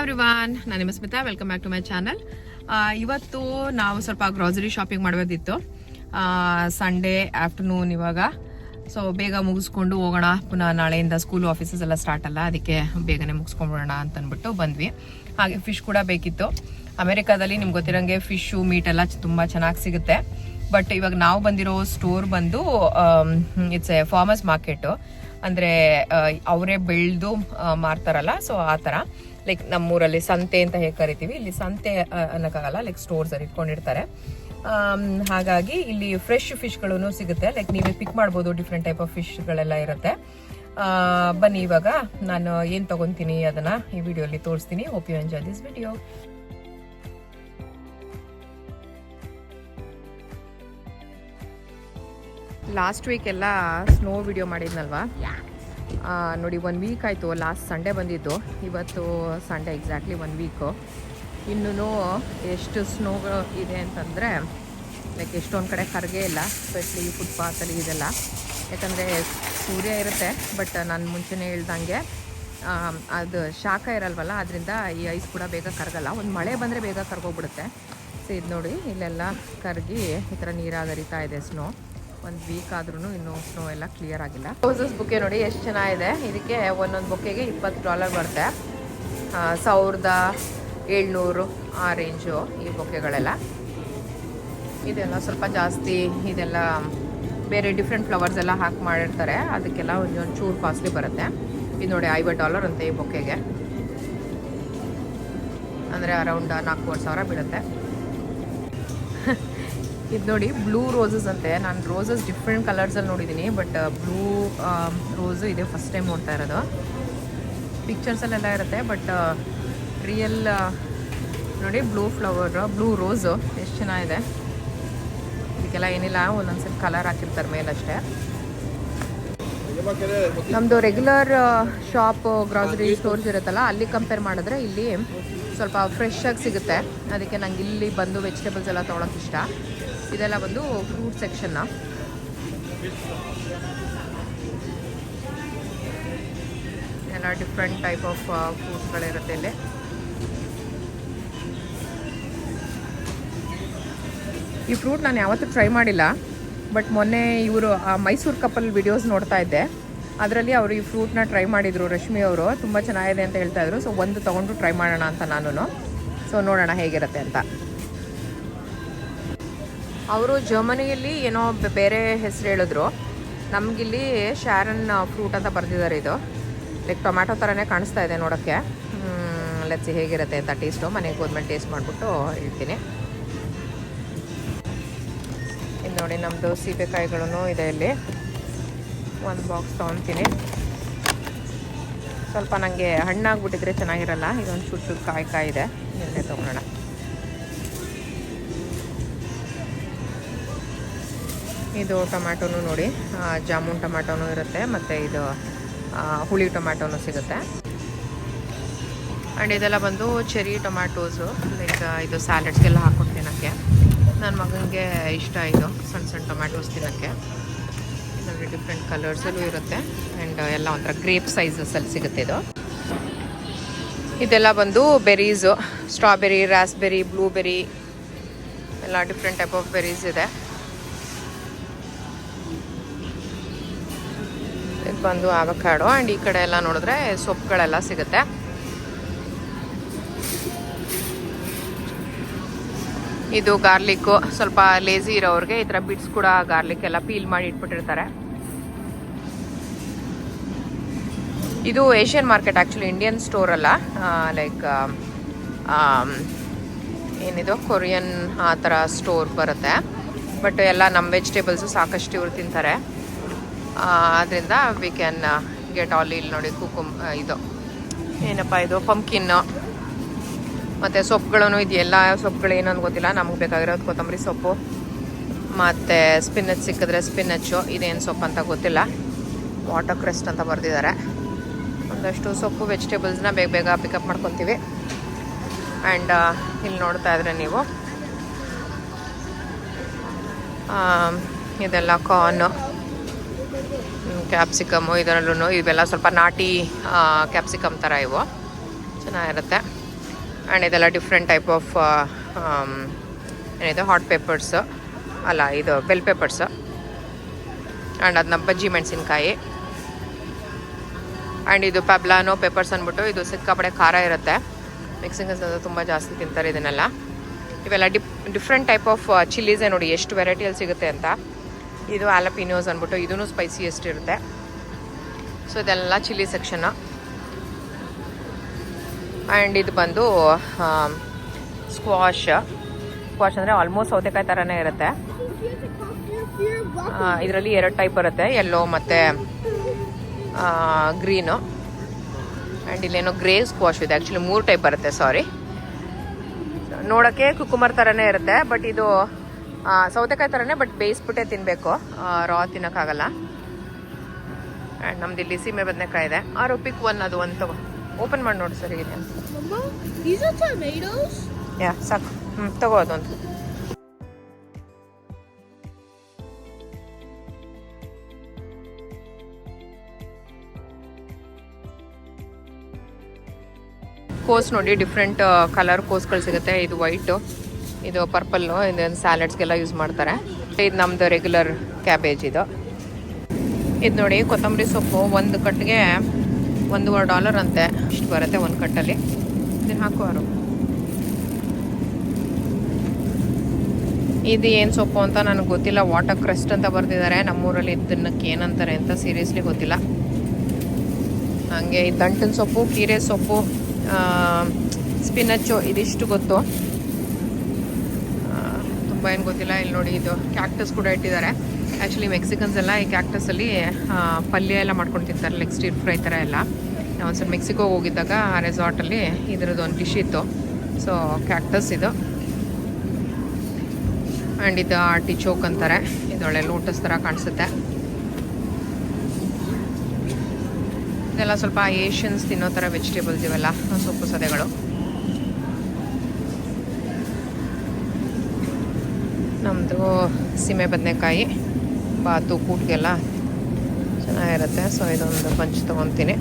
Everyone ನಾನು ನಿಮ್ಮ Smita. Welcome back to my channel ಇವತ್ತು ನಾವು ಸ್ವಲ್ಪ ಗ್ರಾಸರಿ ಶಾಪಿಂಗ್ ಮಾಡಬೇಕಿತ್ತು. ಸಂಡೇ ಆಫ್ಟರ್ನೂನ್ ಇವಾಗ. ಸೊ ಬೇಗ ಮುಗಿಸ್ಕೊಂಡು ಹೋಗೋಣ. ಪುನಃ ನಾಳೆಯಿಂದ ಸ್ಕೂಲ್ ಆಫೀಸಸ್ ಎಲ್ಲ ಸ್ಟಾರ್ಟ್ ಅಲ್ಲ. ಅದಕ್ಕೆ ಬೇಗನೆ ಮುಗಿಸ್ಕೊಂಡ್ಬಿಡೋಣ ಅಂತ ಅಂದ್ಬಿಟ್ಟು ಬಂದ್ವಿ. ಹಾಗೆ ಫಿಶ್ ಕೂಡ ಬೇಕಿತ್ತು. ಅಮೆರಿಕಾದಲ್ಲಿ ನಿಮ್ಗೆ ಗೊತ್ತಿರೋಂಗೆ ಫಿಶ್ಶು ಮೀಟ್ ಎಲ್ಲ ತುಂಬ ಚೆನ್ನಾಗಿ ಸಿಗುತ್ತೆ. ಬಟ್ ಇವಾಗ ನಾವು ಬಂದಿರೋ ಸ್ಟೋರ್ ಬಂದು ಇಟ್ಸ್ ಎ ಫಾರ್ಮರ್ಸ್ ಮಾರ್ಕೆಟು ಅಂದರೆ ಅವರೇ ಬೆಳೆದು ಮಾರ್ತಾರಲ್ಲ. ಸೊ ಆ ಥರ ಲೈಕ್ ನಮ್ಮೂರಲ್ಲಿ ಸಂತೆ ಅಂತ ಹೇಗೆ ಕರಿತೀವಿ ಇಲ್ಲಿ ಸಂತೆ ಅನ್ನೋಕ್ಕಾಗಲ್ಲ. ಲೈಕ್ ಸ್ಟೋರ್ಸ್ ಅಲ್ಲಿ ಇಟ್ಕೊಂಡಿರ್ತಾರೆ. ಹಾಗಾಗಿ ಇಲ್ಲಿ ಫ್ರೆಶ್ ಫಿಶ್ಗಳು ಸಿಗುತ್ತೆ. ಲೈಕ್ ನೀವೇ ಪಿಕ್ ಮಾಡ್ಬೋದು ಡಿಫ್ರೆಂಟ್ ಟೈಪ್ ಆಫ್ ಫಿಶ್ಗಳೆಲ್ಲ ಇರುತ್ತೆ. ಆ, ಬನ್ನಿ ಇವಾಗ. ನಾನು ಏನು ತಗೊಂತೀನಿ ಅದನ್ನ ಈ ವಿಡಿಯೋಲಿ ತೋರಿಸ್ತೀನಿ. Hope you enjoy this video last week ಎಲ್ಲ ಸ್ನೋ ವಿಡಿಯೋ ಮಾಡಿದ್ನಲ್ವಾ? ನೋಡಿ ಒನ್ ವೀಕ್ ಆಯಿತು ಲಾಸ್ಟ್ ಸಂಡೇ ಬಂದಿದ್ದು. ಇವತ್ತು ಸಂಡೇ ಎಕ್ಸಾಕ್ಟ್ಲಿ ಒನ್ ವೀಕು ಇನ್ನೂ ಎಷ್ಟು ಸ್ನೋ ಇದೆ ಅಂತಂದರೆ ಲೈಕ್ ಎಷ್ಟೊಂದು ಕಡೆ ಕರಗೇ ಇಲ್ಲ ಸ್ಪೆಷಲಿ ಫುಟ್ಪಾತಲ್ಲಿ ಇದೆಲ್ಲ. ಯಾಕಂದರೆ ಸೂರ್ಯ ಇರುತ್ತೆ ಬಟ್ ನಾನು ಮುಂಚೆನೇ ಹೇಳ್ದಂಗೆ ಅದು ಶಾಖ ಇರಲ್ವಲ್ಲ, ಅದರಿಂದ ಈ ಐಸ್ ಕೂಡ ಬೇಗ ಕರಗಲ್ಲ. ಒಂದು ಮಳೆ ಬಂದರೆ ಬೇಗ ಕರ್ಗೋಗ್ಬಿಡುತ್ತೆ. ಸೊ ಇದು ನೋಡಿ, ಇಲ್ಲೆಲ್ಲ ಕರಗಿ ಈ ಥರ ನೀರಾಗರಿತಾ ಇದೆ ಸ್ನೋ ಒಂದು ವೀಕ್ ಆದ್ರೂ ಇನ್ನೂ ಸ್ನೋ ಎಲ್ಲ ಕ್ಲಿಯರ್ ಆಗಿಲ್ಲ. ರೋಸಸ್ ಬುಕ್ಕೆ ನೋಡಿ ಎಷ್ಟು ಚೆನ್ನಾಗಿದೆ. ಇದಕ್ಕೆ ಒಂದೊಂದು ಬುಕ್ಕೆಗೆ ಇಪ್ಪತ್ತು ಡಾಲರ್ ಬರುತ್ತೆ. ಸಾವಿರದ ಏಳ್ನೂರು ಆ ರೇಂಜು ಈ ಬೊಕ್ಕೆಗಳೆಲ್ಲ ಇದೆಲ್ಲ ಸ್ವಲ್ಪ ಜಾಸ್ತಿ, ಇದೆಲ್ಲ ಬೇರೆ ಡಿಫ್ರೆಂಟ್ ಫ್ಲವರ್ಸ್ ಎಲ್ಲ ಹಾಕಿ ಮಾಡಿರ್ತಾರೆ. ಅದಕ್ಕೆಲ್ಲ ಒಂದೊಂದು ಚೂರು ಕಾಸ್ಟ್ಲಿ ಬರುತ್ತೆ. ಇದು ನೋಡಿ ಐವತ್ತು ಡಾಲರ್ ಅಂತೆ ಈ ಬೊಕ್ಕೆಗೆ ಅಂದರೆ ಅರೌಂಡ್ ನಾಲ್ಕೂವರೆ ಸಾವಿರ ಬೀಳುತ್ತೆ ಇದು ನೋಡಿ ಬ್ಲೂ ರೋಸಸ್ ಅಂತೆ. ನಾನು ರೋಸಸ್ ಡಿಫ್ರೆಂಟ್ ಕಲರ್ಸಲ್ಲಿ ನೋಡಿದ್ದೀನಿ ಬಟ್ ಬ್ಲೂ ರೋಸು ಇದೆ ಫಸ್ಟ್ ಟೈಮ್ ನೋಡ್ತಾ ಇರೋದು. ಪಿಕ್ಚರ್ಸಲ್ಲೆಲ್ಲ ಇರುತ್ತೆ ಬಟ್ ರಿಯಲ್ ನೋಡಿ ಬ್ಲೂ ಫ್ಲವರ್ ಬ್ಲೂ ರೋಸು ಎಷ್ಟು ಚೆನ್ನಾಗಿದೆ. ಇದಕ್ಕೆಲ್ಲ ಏನಿಲ್ಲ ಒಂದೊಂದ್ಸರಿ ಕಲರ್ ಹಾಕಿರ್ತಾರೆ ಮೇಲಷ್ಟೇ ನಮ್ಮದು ರೆಗ್ಯುಲರ್ ಶಾಪ್ ಗ್ರಾಸರಿ ಸ್ಟೋರ್ಸ್ ಇರುತ್ತಲ್ಲ, ಅಲ್ಲಿ ಕಂಪೇರ್ ಮಾಡಿದ್ರೆ ಇಲ್ಲಿ ಸ್ವಲ್ಪ ಫ್ರೆಶ್ ಆಗಿ ಸಿಗುತ್ತೆ. ಅದಕ್ಕೆ ನಂಗೆ ಇಲ್ಲಿ ಬಂದು ವೆಜಿಟೇಬಲ್ಸ್ ಎಲ್ಲ ತೊಗೊಳಕ್ಕೆ ಇಷ್ಟ. ಇದೆಲ್ಲ ಬಂದು ಫ್ರೂಟ್ ಸೆಕ್ಷನ್ನ ಎಲ್ಲ ಡಿಫ್ರೆಂಟ್ ಟೈಪ್ ಆಫ್ ಫ್ರೂಟ್ಸ್ಗಳಿರುತ್ತೆ ಇಲ್ಲಿ. ಈ ಫ್ರೂಟ್ ನಾನು ಯಾವತ್ತೂ ಟ್ರೈ ಮಾಡಿಲ್ಲ ಬಟ್ ಮೊನ್ನೆ ಇವರು ಮೈಸೂರು ಕಪ್ಪಲ್ ವಿಡಿಯೋಸ್ ನೋಡ್ತಾ ಇದ್ದೆ. ಅದರಲ್ಲಿ ಅವರು ಈ ಫ್ರೂಟ್ನ ಟ್ರೈ ಮಾಡಿದರು ರಶ್ಮಿ ಅವರು. ತುಂಬ ಚೆನ್ನಾಗಿದೆ ಅಂತ ಹೇಳ್ತಾ ಇದ್ರು. ಸೊ ಒಂದು ತೊಗೊಂಡು ಟ್ರೈ ಮಾಡೋಣ ಅಂತ ನಾನು ಸೊ ನೋಡೋಣ ಹೇಗಿರುತ್ತೆ ಅಂತ. ಅವರು ಜರ್ಮನಿಯಲ್ಲಿ ಏನೋ ಬೇರೆ ಹೆಸರು ಹೇಳಿದ್ರು. ನಮಗಿಲ್ಲಿ ಶಾರನ್ ಫ್ರೂಟ್ ಅಂತ ಬರೆದಿದ್ದಾರೆ ಇದು. ಲೈಕ್ ಟೊಮ್ಯಾಟೊ ಥರನೇ ಕಾಣಿಸ್ತಾ ಇದೆ ನೋಡೋಕ್ಕೆ. ಲೆಚ್ಚಿ ಹೇಗಿರುತ್ತೆ ಅಂತ ಟೇಸ್ಟು ಮನೆಗೆ ಹೋದ್ಮೇಲೆ ಟೇಸ್ಟ್ ಮಾಡಿಬಿಟ್ಟು ಹೇಳ್ತೀನಿ. ಇದು ನೋಡಿ ನಮ್ಮದು ಸೀಬೆಕಾಯಿಗಳೂ ಇದೆ ಇಲ್ಲಿ. ಒಂದು ಬಾಕ್ಸ್ ತೊಗೊತೀನಿ. ಸ್ವಲ್ಪ ನನಗೆ ಹಣ್ಣಾಗ್ಬಿಟ್ಟಿದ್ರೆ ಚೆನ್ನಾಗಿರಲ್ಲ. ಇದೊಂದು ಚೂರು ಕಾಯಿ ಕಾಯಿ ಇದೆ. ನಿನ್ನೆ ತೊಗೊಳೋಣ ಇದು ಟೊಮ್ಯಾಟೊನು ನೋಡಿ ಜಾಮೂನ್ ಟೊಮ್ಯಾಟೋನು ಇರುತ್ತೆ, ಮತ್ತು ಇದು ಹುಳಿ ಟೊಮ್ಯಾಟೋನು ಸಿಗುತ್ತೆ. ಆ್ಯಂಡ್ ಇದೆಲ್ಲ ಬಂದು ಚೆರಿ ಟೊಮ್ಯಾಟೋಸು ಲೈಕ್ ಇದು ಸ್ಯಾಲಡ್ಸ್ಗೆಲ್ಲ ಹಾಕ್ಕೊಂಡು ತಿನ್ನೋಕ್ಕೆ. ನನ್ನ ಮಗನಿಗೆ ಇಷ್ಟ ಇದು ಸಣ್ಣ ಸಣ್ಣ ಟೊಮ್ಯಾಟೋಸ್ ತಿನ್ನೋಕ್ಕೆ. ಇದರಲ್ಲಿ ಡಿಫ್ರೆಂಟ್ ಕಲರ್ಸಲ್ಲೂ ಇರುತ್ತೆ ಆ್ಯಂಡ್ ಎಲ್ಲ ಒಂಥರ ಗ್ರೇಪ್ ಸೈಝಸಲ್ಲಿ ಸಿಗುತ್ತೆ ಇದು. ಇದೆಲ್ಲ ಬಂದು ಬೆರೀಸು ಸ್ಟ್ರಾಬೆರಿ ರಾಸ್ಬೆರಿ ಬ್ಲೂಬೆರಿ ಎಲ್ಲ ಡಿಫ್ರೆಂಟ್ ಟೈಪ್ ಆಫ್ ಬೆರೀಸ್ ಇದೆ. ಬಂದು ಆವಕಾಡು ಆ್ಯಂಡ್ ಈ ಕಡೆ ಎಲ್ಲ ನೋಡಿದ್ರೆ ಸೊಪ್ಪುಗಳೆಲ್ಲ ಸಿಗುತ್ತೆ. ಇದು ಗಾರ್ಲಿಕ್ಕು, ಸ್ವಲ್ಪ ಲೇಸಿ ಇರೋರಿಗೆ ಈ ಥರ ಬಿಟ್ಸ್ ಕೂಡ ಗಾರ್ಲಿಕ್ ಎಲ್ಲ ಪೀಲ್ ಮಾಡಿ ಇಟ್ಬಿಟ್ಟಿರ್ತಾರೆ. ಇದು Asian market actually Indian store ಅಲ್ಲ. ಲೈಕ್ ಏನಿದು ಕೊರಿಯನ್ ಆ ಥರ ಸ್ಟೋರ್ ಬರುತ್ತೆ. ಬಟ್ ಎಲ್ಲ ನಮ್ಮ ವೆಜಿಟೇಬಲ್ಸು ಸಾಕಷ್ಟು ಇವ್ರು ತಿಂತಾರೆ. ಅದರಿಂದ ವಿ ಕ್ಯಾನ್ ಗೆಟ್ ಆಲ್ ಇಲ್ಲಿ ನೋಡಿ ಕುಕುಮ್ ಇದು. ಏನಪ್ಪ ಇದು? ಪಂಪ್ಕಿನ್ನು ಮತ್ತು ಸೊಪ್ಪುಗಳನ್ನು ಇದೆಲ್ಲ ಸೊಪ್ಪುಗಳು ಏನೊಂದು ಗೊತ್ತಿಲ್ಲ? ನಮಗೆ ಬೇಕಾಗಿರೋದು ಕೊತ್ತಂಬರಿ ಸೊಪ್ಪು. ಮತ್ತು ಸ್ಪಿನ್ನಚ್ ಸಿಕ್ಕಿದ್ರೆ ಸ್ಪಿನ್ನಚ್ಚು ಇದೇನು ಸೊಪ್ಪು ಅಂತ ಗೊತ್ತಿಲ್ಲ. ವಾಟರ್ ಕ್ರೆಸ್ಟ್ ಅಂತ ಬರೆದಿದ್ದಾರೆ. ಒಂದಷ್ಟು ಸೊಪ್ಪು ವೆಜಿಟೇಬಲ್ಸ್ನ ಬೇಗ ಬೇಗ ಪಿಕಪ್ ಮಾಡ್ಕೊತೀವಿ. ಆ್ಯಂಡ್ ಇಲ್ಲಿ ನೋಡ್ತಾ ಇದ್ರೆ ನೀವು. ಇದೆಲ್ಲ ಕಾರ್ನು ಕ್ಯಾಪ್ಸಿಕಮ್ಮು ಇದರಲ್ಲೂ ಇವೆಲ್ಲ ಸ್ವಲ್ಪ ನಾಟಿ ಕ್ಯಾಪ್ಸಿಕಮ್ ಥರ ಇವು. ಚೆನ್ನಾಗಿರುತ್ತೆ. ಆ್ಯಂಡ್ ಇದೆಲ್ಲ ಡಿಫ್ರೆಂಟ್ ಟೈಪ್ ಆಫ್ ಏನಿದೆ, ಹಾಟ್ ಪೇಪರ್ಸು. ಅಲ್ಲ, ಇದು ಬೆಲ್ ಪೇಪರ್ಸು. ಆ್ಯಂಡ್ ಅದನ್ನ ಬಜ್ಜಿ ಮೆಣಸಿನ್ಕಾಯಿ. ಆ್ಯಂಡ್ ಇದು ಪೆಬ್ಲಾನೋ ಪೇಪರ್ಸ್ ಅಂದ್ಬಿಟ್ಟು ಇದು ಸಿಕ್ಕಾಪಡೆ ಖಾರ ಇರುತ್ತೆ. ಮೆಕ್ಸಿಕನ್ಸ್ ಅಂತ ತುಂಬ ಜಾಸ್ತಿ ತಿಂತಾರೆ ಇದನ್ನೆಲ್ಲ. ಇವೆಲ್ಲ ಡಿಫ್, ಡಿಫ್ರೆಂಟ್ ಟೈಪ್ ಆಫ್ ಚಿಲ್ಲೀಸೇ ನೋಡಿ ಎಷ್ಟು ವೆರೈಟಿಯಲ್ಲಿ ಸಿಗುತ್ತೆ ಅಂತ. ಇದು ಆಲಪಿನೋಸ್ ಅಂದ್ಬಿಟ್ಟು ಇದೂ ಸ್ಪೈಸಿಯೆಸ್ಟ್ ಎಷ್ಟಿರುತ್ತೆ ಸೊ ಇದೆಲ್ಲ ಚಿಲ್ಲಿ ಸೆಕ್ಷನ್ನು ಆ್ಯಂಡ್ ಇದು ಬಂದು ಸ್ಕ್ವಾಶ್ ಸ್ಕ್ವಾಶ್ ಅಂದರೆ ಆಲ್ಮೋಸ್ಟ್ ಸೌತೆಕಾಯಿ ಥರನೇ ಇರುತ್ತೆ. ಇದರಲ್ಲಿ ಎರಡು ಟೈಪ್ ಬರುತ್ತೆ. ಎಲ್ಲೋ ಮತ್ತು ಗ್ರೀನು ಆ್ಯಂಡ್ ಇಲ್ಲೇನೋ ಗ್ರೇ ಸ್ಕ್ವಾಶ್ ಇದೆ. ಆ್ಯಕ್ಚುಲಿ ಮೂರು ಟೈಪ್ ಬರುತ್ತೆ ಸಾರಿ ನೋಡೋಕ್ಕೆ ಕುಕ್ಕುಮರ್ ಥರನೇ ಇರುತ್ತೆ ಬಟ್ ಇದು ಸೌತೆಕಾಯಿ ಥರನೇ ಬಟ್ ಬೇಯಿಸ್ಬಿಟ್ಟೆ ತಿನ್ನಬೇಕು ರಾ ತಿನ್ನೋಕ್ಕಾಗಲ್ಲ. ಆ್ಯಂಡ್ ನಮ್ದು ಇಲ್ಲಿ ಸೀಮೆ ಬದನೆಕಾಯಿ ಇದೆ. ಆ ರುಪಿಕ್ ಒನ್ ಅದು ಒಂದು ತಗೋ. ಓಪನ್ ಮಾಡಿ ನೋಡಿ ಸರಿ ಇದೆ. ಯಾ ಸಾಕು. ಹ್ಞೂ ತಗೋ ಅದೊಂದು. ಕೋಸ್ ನೋಡಿ ಡಿಫ್ರೆಂಟ್ ಕಲರ್ ಕೋಸ್ಗಳು ಸಿಗುತ್ತೆ. ಇದು ವೈಟು ಇದು ಪರ್ಪಲ್ಲು ಇದು ಸ್ಯಾಲಡ್ಸ್ಗೆಲ್ಲ ಯೂಸ್ ಮಾಡ್ತಾರೆ. ಇದು ನಮ್ಮದು ರೆಗ್ಯುಲರ್ ಕ್ಯಾಬೇಜ್ ಇದು. ಇದು ನೋಡಿ ಕೊತ್ತಂಬರಿ ಸೊಪ್ಪು, ಒಂದು ಕಟ್ಟಿಗೆ ಒಂದೂವರೆ ಡಾಲರ್ ಅಂತೆ. ಇಷ್ಟು ಬರುತ್ತೆ ಒಂದು ಕಟ್ಟಲ್ಲಿ. ಇದನ್ನು ಹಾಕುವರು ಇದು ಏನು ಸೊಪ್ಪು ಅಂತ ನನಗೆ ಗೊತ್ತಿಲ್ಲ. ವಾಟರ್ ಕ್ರಸ್ಟ್ ಅಂತ ಬರ್ತಿದ್ದಾರೆ ನಮ್ಮೂರಲ್ಲಿ ಇದನ್ನಕ್ಕೆ ಏನಂತಾರೆ ಅಂತ ಸೀರಿಯಸ್ಲಿ ಗೊತ್ತಿಲ್ಲ. ಹಾಗೆ ಈ ದಂಟಿನ ಸೊಪ್ಪು, ಕೀರೆ ಸೊಪ್ಪು ಸ್ಪಿನಚ್ಚು ಇದಿಷ್ಟು ಗೊತ್ತು. ತುಂಬ ಏನು ಗೊತ್ತಿಲ್ಲ. ಇಲ್ಲಿ ನೋಡಿ ಇದು ಕ್ಯಾಕ್ಟಸ್ ಕೂಡ ಇಟ್ಟಿದ್ದಾರೆ. ಆ್ಯಕ್ಚುಲಿ ಮೆಕ್ಸಿಕನ್ಸ್ ಎಲ್ಲ ಈ ಕ್ಯಾಕ್ಟಸಲ್ಲಿ ಪಲ್ಯ ಎಲ್ಲ ಮಾಡ್ಕೊಂಡು ತಿಂತಾರೆ. ಲೆಗ್ ಸ್ಟೀರ್ ಫ್ರೈ ಥರ ಎಲ್ಲ. ನಾವು ಒಂದ್ಸಲ ಮೆಕ್ಸಿಕೋಗೆ ಹೋಗಿದ್ದಾಗ ಆ ರೆಸಾರ್ಟಲ್ಲಿ ಇದರದ್ದು ಒಂದು ಡಿಶ್ ಇತ್ತು. ಸೊ ಕ್ಯಾಕ್ಟಸ್ ಇದು. ಆ್ಯಂಡ್ ಇದು ಆರ್ಟಿಚೋಕ್ ಅಂತಾರೆ. ಇದೊಳ್ಳೆ ಲೋಟಸ್ ಥರ ಕಾಣಿಸುತ್ತೆ. ಇದೆಲ್ಲ ಸ್ವಲ್ಪ ಏಷ್ಯನ್ಸ್ ತಿನ್ನೋ ಥರ ವೆಜಿಟೇಬಲ್ಸ್ ಇವೆಲ್ಲ, ಸೊಪ್ಪು ಸದೆಗಳು. ನಮ್ಮದು ಸೀಮೆ ಬದನೆಕಾಯಿ, ಬಾತು, ಕೂಟ್ಗೆಲ್ಲ ಚೆನ್ನಾಗಿರುತ್ತೆ. ಸೊ ಇದೊಂದು ಪಂಚ್ ತೊಗೊತೀನಿ.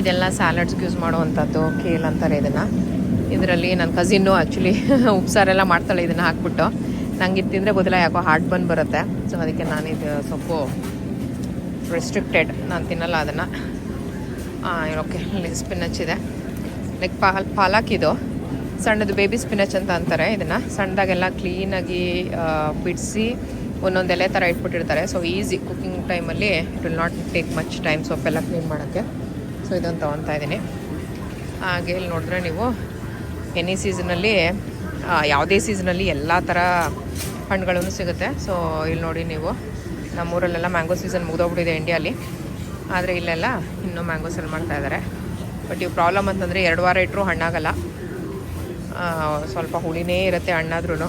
ಇದೆಲ್ಲ ಸ್ಯಾಲಡ್ಸ್ಗೆ ಯೂಸ್ ಮಾಡುವಂಥದ್ದು ಕೇಲ್ ಅಂತಾರೆ ಇದನ್ನು. ಇದರಲ್ಲಿ ನನ್ನ ಕಸಿನ್ನು ಆ್ಯಕ್ಚುಲಿ ಉಪ್ಸಾರೆಲ್ಲ ಮಾಡ್ತಾಳೆ ಇದನ್ನು ಹಾಕ್ಬಿಟ್ಟು. ನಂಗೆ ಇದು ತಿಂದರೆ ಗೊತ್ತಿಲ್ಲ, ಯಾಕೋ ಹಾರ್ಟ್ ಬಂದು ಬರುತ್ತೆ. ಸೊ ಅದಕ್ಕೆ ನಾನು ಇದು ಸೊಪ್ಪು ರೆಸ್ಟ್ರಿಕ್ಟೆಡ್ ನಾನು ತಿನ್ನಲ್ಲ ಅದನ್ನು. ಓಕೆ ಇಲ್ಲಿ ಸ್ಪಿನಚ್ ಇದೆ. ಲೈಕ್ ಪಾಲ್, ಪಾಲಕ್ ಇದು. ಸಣ್ಣದು ಬೇಬಿ ಸ್ಪಿನಚ್ ಅಂತ ಅಂತಾರೆ ಇದನ್ನು. ಸಣ್ಣದಾಗೆಲ್ಲ ಕ್ಲೀನಾಗಿ ಬಿಡಿಸಿ ಒಂದೊಂದು ಎಲೆ ಥರ ಇಟ್ಬಿಟ್ಟಿರ್ತಾರೆ. ಸೊ ಈಸಿ ಕುಕ್ಕಿಂಗ್ ಟೈಮಲ್ಲಿ it will not take much time ಸೊಪ್ಪೆಲ್ಲ clean ಮಾಡೋಕ್ಕೆ. ಸೊ ಇದನ್ನು ತೊಗೊತಾ ಇದ್ದೀನಿ. ಹಾಗೆ ಇಲ್ಲಿ ನೋಡಿದ್ರೆ ನೀವು ಎನಿ ಸೀಸನಲ್ಲಿ ಯಾವುದೇ ಸೀಸನಲ್ಲಿ ಎಲ್ಲ ಥರ ಹಣ್ಣುಗಳನ್ನು ಸಿಗುತ್ತೆ. ಸೊ ಇಲ್ಲಿ ನೋಡಿ ನೀವು, ನಮ್ಮೂರಲ್ಲೆಲ್ಲ ಮ್ಯಾಂಗೋ ಸೀಸನ್ ಮುಗಿದೋಗ್ಬಿಟ್ಟಿದೆ ಇಂಡಿಯಲ್ಲಿ ಆದರೆ ಇಲ್ಲೆಲ್ಲ ಇನ್ನೂ ಮ್ಯಾಂಗೋ ಸೆಲ್ ಮಾಡ್ತಾ ಇದ್ದಾರೆ. ಬಟ್ ಇವು ಪ್ರಾಬ್ಲಮ್ ಅಂತಂದರೆ ಎರಡು ವಾರ ಇಟ್ಟರು ಹಣ್ಣಾಗಲ್ಲ. ಸ್ವಲ್ಪ ಹುಳಿನೇ ಇರುತ್ತೆ ಹಣ್ಣಾದ್ರೂ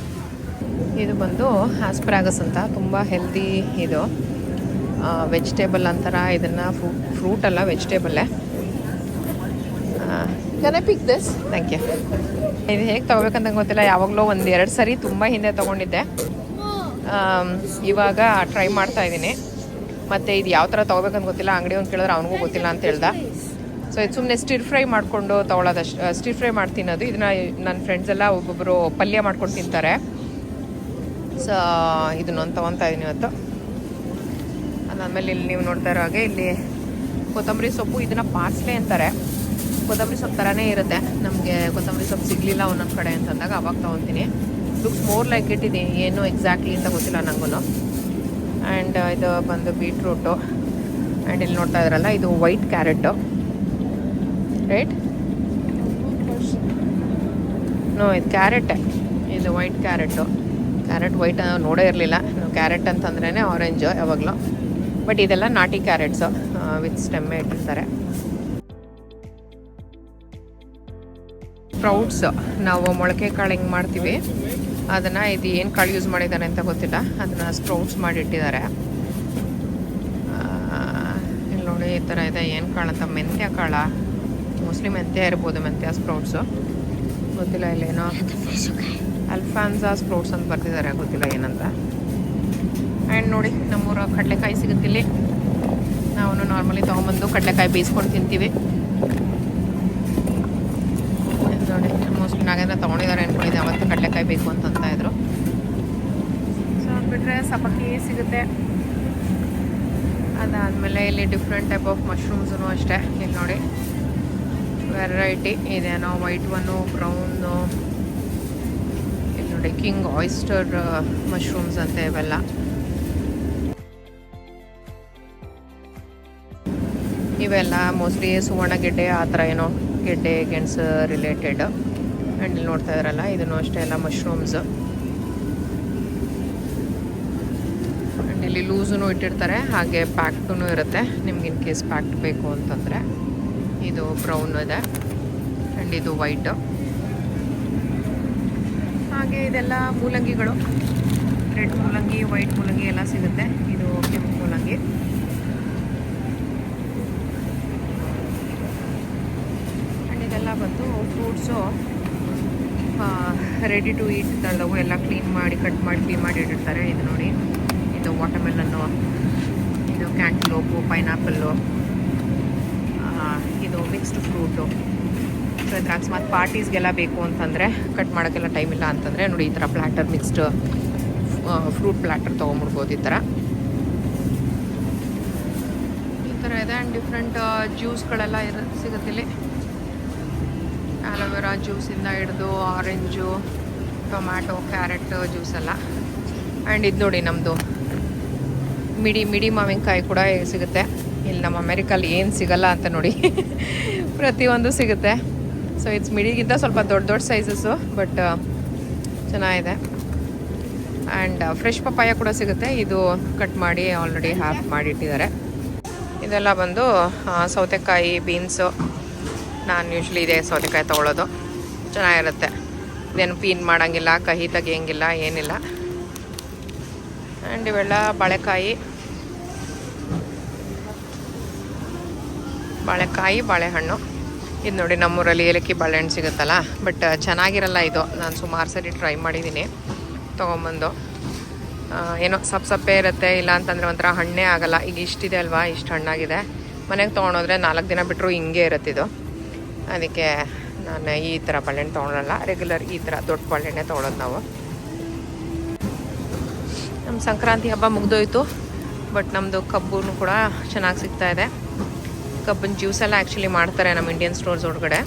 ಇದು ಬಂದು ಆಸ್ಪ್ರಾಗಸ್ ಅಂತ, ತುಂಬ ಹೆಲ್ದಿ ಇದು. ವೆಜಿಟೇಬಲ್ ಅಂತಾರ, ಇದನ್ನು ಫ್ರೂ ಫ್ರೂಟ್ ಅಲ್ಲ ವೆಜಿಟೇಬಲ್ಲೇ ಪಿಕ್ ದಿಸ್ ಥ್ಯಾಂಕ್ ಯು ಇದು ಹೇಗೆ ತೊಗೋಬೇಕಂತ ಗೊತ್ತಿಲ್ಲ, ಯಾವಾಗಲೂ ಒಂದು ಎರಡು ಸರಿ ತುಂಬ ಹಿಂದೆ ತೊಗೊಂಡಿದ್ದೆ. ಇವಾಗ ಟ್ರೈ ಮಾಡ್ತಾ ಇದ್ದೀನಿ. ಮತ್ತು ಇದು ಯಾವ ಥರ ತೊಗೋಬೇಕಂತ ಗೊತ್ತಿಲ್ಲ, ಅಂಗಡಿ ಒಂದು ಕೇಳಿದ್ರೆ ಅವನಿಗೂ ಗೊತ್ತಿಲ್ಲ ಅಂತ ಹೇಳ್ದ. ಸೊ ಇದು ಸುಮ್ಮನೆ ಸ್ಟಿರ್ ಫ್ರೈ ಮಾಡಿಕೊಂಡು ತೊಗೊಳೋದಷ್ಟು ಸ್ಟಿರ್ ಫ್ರೈ ಮಾಡಿ ತಿನ್ನೋದು. ಇದನ್ನ ನನ್ನ ಫ್ರೆಂಡ್ಸ್ ಎಲ್ಲ ಒಬ್ಬೊಬ್ಬರು ಪಲ್ಯ ಮಾಡ್ಕೊಂಡು ತಿಂತಾರೆ. ಸೊ ಇದನ್ನೊಂದು ತೊಗೊತಾ ಇದ್ದೀನಿ ಇವತ್ತು. ಅದಾದಮೇಲೆ ಇಲ್ಲಿ ನೀವು ನೋಡ್ತಾ ಇರೋ ಹಾಗೆ ಇಲ್ಲಿ ಕೊತ್ತಂಬರಿ ಸೊಪ್ಪು, ಇದನ್ನು ಪಾರ್ಸ್ಲೆ ಅಂತಾರೆ. ಕೊತ್ತಂಬರಿ ಸೊಪ್ಪು ಥರನೇ ಇರುತ್ತೆ. ನಮಗೆ ಕೊತ್ತಂಬರಿ ಸೊಪ್ಪು ಸಿಗಲಿಲ್ಲ ಒಂದೊಂದು ಕಡೆ ಅಂತಂದಾಗ ಅವಾಗ ತೊಗೊತೀನಿ. ಲುಕ್ಸ್ ಮೋರ್ ಲೈಕ್ ಇದೆ. ಏನು ಎಕ್ಸಾಕ್ಟ್ಲಿ ಅಂತ ಗೊತ್ತಿಲ್ಲ ನನಗೂ ಆ್ಯಂಡ್ ಇದು ಬಂದು ಬೀಟ್ರೂಟು ಆ್ಯಂಡ್ ಇಲ್ಲಿ ನೋಡ್ತಾ ಇದ್ರಲ್ಲ, ಇದು ವೈಟ್ ಕ್ಯಾರೆಟು ರೈಟ್ ನೋ ಇದು ಕ್ಯಾರೆಟ್ ಇದು ವೈಟ್ ಕ್ಯಾರೆಟು ಕ್ಯಾರೆಟ್ ವೈಟ್ ನೋಡೇ ಇರಲಿಲ್ಲ. ಕ್ಯಾರೆಟ್ ಅಂತಂದ್ರೇ ಆರೆಂಜು ಯಾವಾಗಲೂ. ಬಟ್ ಇದೆಲ್ಲ ನಾಟಿ ಕ್ಯಾರೆಟ್ಸು ವಿತ್ ಸ್ಟೆಮ್ಮೆ ಇಟ್ಟಿರ್ತಾರೆ. ಸ್ಪ್ರೌಟ್ಸ್ ನಾವು ಮೊಳಕೆ ಕಾಳು ಹೆಂಗೆ ಮಾಡ್ತೀವಿ? ಅದನ್ನು ಇದು ಏನು ಕಾಳು ಯೂಸ್ ಮಾಡಿದ್ದಾರೆ ಅಂತ ಗೊತ್ತಿಲ್ಲ. ಅದನ್ನು ಸ್ಪ್ರೌಟ್ಸ್ ಮಾಡಿಟ್ಟಿದ್ದಾರೆ ಇಲ್ಲಿ ನೋಡಿ ಈ ಥರ ಇದೆ. ಏನು ಕಾಳು ಅಂತ? ಮೆಂತ್ಯ ಕಾಳ? ಮೋಸ್ಟ್ಲಿ ಮೆಂತ್ಯ ಇರ್ಬೋದು ಮೆಂತ್ಯ ಸ್ಪ್ರೌಟ್ಸು ಗೊತ್ತಿಲ್ಲ ಇಲ್ಲೇನೋ ಅಲ್ಫಾನ್ಸಾ ಸ್ಪ್ರೌಟ್ಸ್ ಅಂತ ಬರ್ತಿದ್ದಾರೆ ಗೊತ್ತಿಲ್ಲ ಏನಂತ. ಆ್ಯಂಡ್ ನೋಡಿ, ನಮ್ಮೂರ ಕಡಲೆಕಾಯಿ ಸಿಗುತ್ತಿಲ್ಲಿ ನಾವು ನಾರ್ಮಲಿ ತೊಗೊಂಬಂದು ಕಡಲೆಕಾಯಿ ಬೇಯಿಸ್ಕೊಂಡು ತಿಂತೀವಿ. ನೋಡಿ ಮೋಸ್ಟ್ಲಿ ಏನೋ ತೊಗೊಂಡಿದ್ದಾರೆ ಅನ್ಕೊಂಡಿದ್ದೆ ಅವತ್ತು ಕಡಲೆಕಾಯಿ ಬೇಕು ಅಂತ ಇದ್ರು. ಸೊ ಬಿಟ್ಟರೆ ಸಪಕ್ಕಿ ಸಿಗುತ್ತೆ. ಅದಾದಮೇಲೆ ಇಲ್ಲಿ ಡಿಫ್ರೆಂಟ್ ಟೈಪ್ ಆಫ್ ಮಶ್ರೂಮ್ಸೂ ಅಷ್ಟೇ. ಇಲ್ಲಿ ನೋಡಿ ವೆರೈಟಿ ಇದೇನೋ ವೈಟ್ ಒನ್ನು ಬ್ರೌನು ಇಲ್ಲಿ ನೋಡಿ ಕಿಂಗ್ ಆಯಿಸ್ಟರ್ ಮಶ್ರೂಮ್ಸ್ ಅಂತ ಇವೆಲ್ಲ. ಇವೆಲ್ಲ ಮೋಸ್ಟ್ಲಿ ಸುವರ್ಣ ಗೆಡ್ಡೆ, ಆ ಥರ ಏನೋ ಗೆಡ್ಡೆ, ಗೆಣಸ್ ರಿಲೇಟೆಡ್ ಆ್ಯಂಡ್ ಇಲ್ಲಿ ನೋಡ್ತಾ ಇದ್ರಲ್ಲ, ಇದನ್ನು ಅಷ್ಟೇ ಎಲ್ಲ ಮಶ್ರೂಮ್ಸ್ ಆ್ಯಂಡ್ ಇಲ್ಲಿ ಲೂಸೂ ಇಟ್ಟಿರ್ತಾರೆ, ಹಾಗೆ ಪ್ಯಾಕ್ಟೂ ಇರುತ್ತೆ, ನಿಮ್ಗೆ ಇನ್ ಕೇಸ್ ಪ್ಯಾಕ್ಟ್ ಬೇಕು ಅಂತಂದರೆ. ಇದು ಬ್ರೌನ್ ಇದೆ. ಆ್ಯಂಡ್ ಇದು ವೈಟು ಹಾಗೆ ಇದೆಲ್ಲ ಮೂಲಂಗಿಗಳು. ರೆಡ್ ಮೂಲಂಗಿ ವೈಟ್ ಮೂಲಂಗಿ ಎಲ್ಲ ಸಿಗುತ್ತೆ. ಇದು ಕೆಂಪು ಮೂಲಂಗಿ. ಆ್ಯಂಡ್ ಇದೆಲ್ಲ ಬಂದು ಫ್ರೂಟ್ಸು ರೆಡಿ ಟು ಈಟ್ ತಂದವು ಎಲ್ಲ ಕ್ಲೀನ್ ಮಾಡಿ ಕಟ್ ಮಾಡಿ ಕ್ಲೀನ್ ಮಾಡಿ ಇಟ್ಟಿರ್ತಾರೆ. ಇದು ನೋಡಿ. ಇದು ವಾಟರ್ಮೆಲನ್ನು ಇದು ಕ್ಯಾಂಟ್ಲೋಪು ಪೈನಾಪಲ್ಲು ಇದು ಮಿಕ್ಸ್ಡ್ ಫ್ರೂಟು ಸೊ ಇದ್ರ ಅಕಸ್ಮಾತ್ ಪಾರ್ಟೀಸ್ಗೆಲ್ಲ ಬೇಕು ಅಂತಂದರೆ ಕಟ್ ಮಾಡೋಕ್ಕೆಲ್ಲ ಟೈಮ್ ಇಲ್ಲ ಅಂತಂದರೆ ನೋಡಿ ಈ ಥರ ಪ್ಲ್ಯಾಟರ್ ಮಿಕ್ಸ್ಡ್ ಫ್ರೂಟ್ ಪ್ಲ್ಯಾಟರ್ ತೊಗೊಂಬಿಡ್ಬೋದು ಈ ಥರ. ಈ ಥರ ಇದೆ ಆ್ಯಂಡ್ ಡಿಫ್ರೆಂಟ್ ಜ್ಯೂಸ್ಗಳೆಲ್ಲ ಇರ ಸಿಗುತ್ತಿಲ್ಲಿ ಆಲೋವೆರಾ ಜ್ಯೂಸಿಂದ ಹಿಡಿದು ಆರೆಂಜು ಟೊಮ್ಯಾಟೊ ಕ್ಯಾರೆಟ್ ಜ್ಯೂಸ್ ಎಲ್ಲ. ಆ್ಯಂಡ್ ಇದು ನೋಡಿ ನಮ್ಮದು ಮಿಡಿ ಮಿಡಿ ಮಾವಿನಕಾಯಿ ಕೂಡ ಸಿಗುತ್ತೆ. ಇಲ್ಲಿ ನಮ್ಮ ಅಮೇರಿಕಲ್ಲಿ ಏನು ಸಿಗಲ್ಲ ಅಂತ ನೋಡಿ ಪ್ರತಿಯೊಂದು ಸಿಗುತ್ತೆ. ಸೊ ಇಟ್ಸ್ ಮಿಡಿಗಿಂತ ಸ್ವಲ್ಪ ದೊಡ್ಡ ದೊಡ್ಡ ಸೈಜಸ್ಸು ಬಟ್ ಚೆನ್ನಾಗಿದೆ. ಆ್ಯಂಡ್ ಫ್ರೆಶ್ ಪಪ್ಪಾಯ ಕೂಡ ಸಿಗುತ್ತೆ. ಇದು ಕಟ್ ಮಾಡಿ ಆಲ್ರೆಡಿ ಹ್ಯಾಪ್ ಮಾಡಿಟ್ಟಿದ್ದಾರೆ. ಇದೆಲ್ಲ ಬಂದು ಸೌತೆಕಾಯಿ ಬೀನ್ಸು ನಾನು ಯೂಶ್ವಲಿ ಇದೇ ಸೌತೆಕಾಯಿ ತೊಗೊಳೋದು. ಚೆನ್ನಾಗಿರುತ್ತೆ. ಇದೇನು ಪೀನ್ ಮಾಡೋಂಗಿಲ್ಲ, ಕಹಿ ತೆಗಿಯಂಗಿಲ್ಲ, ಏನಿಲ್ಲ. ಆ್ಯಂಡ್ ಇವೆಲ್ಲ ಬಾಳೆಕಾಯಿ. ಬಾಳೆಕಾಯಿ, ಬಾಳೆಹಣ್ಣು. ಇದು ನೋಡಿ ನಮ್ಮೂರಲ್ಲಿ ಏಲಕ್ಕಿ ಬಾಳೆಹಣ್ಣು ಸಿಗುತ್ತಲ್ಲ? ಬಟ್ ಚೆನ್ನಾಗಿರಲ್ಲ ಇದು. ನಾನು ಸುಮಾರು ಸರಿ ಟ್ರೈ ಮಾಡಿದ್ದೀನಿ ತೊಗೊಂಬಂದು. ಏನೋ ಸಪ್ ಸಪ್ಪೆ ಇರುತ್ತೆ, ಇಲ್ಲ ಅಂತಂದರೆ ಒಂಥರ ಹಣ್ಣೇ ಆಗಲ್ಲ. ಈಗ ಇಷ್ಟಿದೆ ಅಲ್ವಾ? ಇಷ್ಟು ಹಣ್ಣಾಗಿದೆ. ಮನೆಗೆ ತೊಗೊಂಡೋದ್ರೆ ನಾಲ್ಕು ದಿನ ಬಿಟ್ಟರು ಹಿಂಗೆ ಇರುತ್ತೆ ಇದು. ಅದಕ್ಕೆ ನಾನು ಈ ಥರ ಬಾಳೆಹಣ್ಣು ತೊಗೊಳಲ್ಲ. ರೆಗ್ಯುಲರ್ ಈ ಥರ ದೊಡ್ಡ ಬಾಳೆಹಣ್ಣೆ ತೊಗೊಳೋದು ನಾವು. ನಮ್ಮ ಸಂಕ್ರಾಂತಿ ಹಬ್ಬ ಮುಗಿದೋಯ್ತು. ಬಟ್ ನಮ್ಮದು ಕಬ್ಬು ಕೂಡ ಚೆನ್ನಾಗಿ ಸಿಗ್ತಾ ಇದೆ. ಕಬ್ಬಿನ ಜ್ಯೂಸ್ ಎಲ್ಲ ಆ್ಯಕ್ಚುಲಿ ಮಾಡ್ತಾರೆ ನಮ್ಮ ಇಂಡಿಯನ್ ಸ್ಟೋರ್ಸ್ ಒಳಗಡೆ.